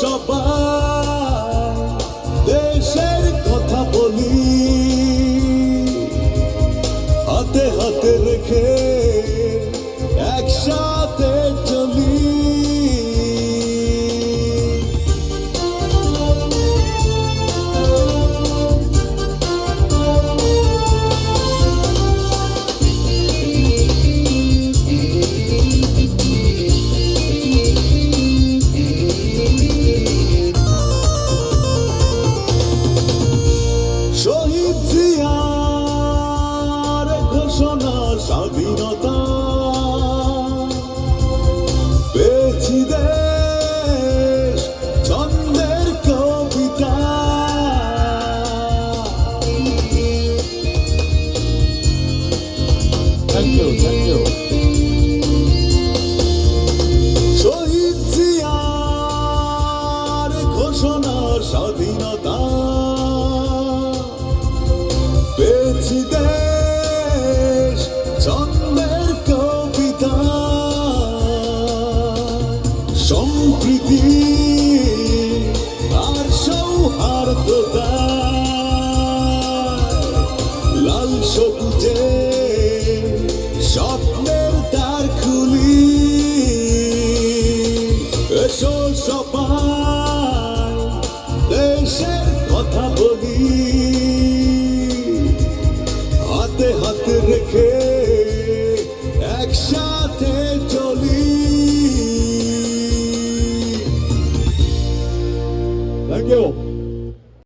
সবাই দেশের কথা বলি হাতে হাতে রেখে একসাথে ঘোষণা স্বাধীনতা। পেয়েছি দেশ ছন্দের কবিতা। থ্যাংক ইউ থ্যাংক ইউ শহীদ জিয়ার ঘোষণা স্বাধীনতা। লাল স্বপ্নের দ্বার খুলি। এসো সবাই দেশের কথা বলি। হাতে হাতে রেখে একসাথে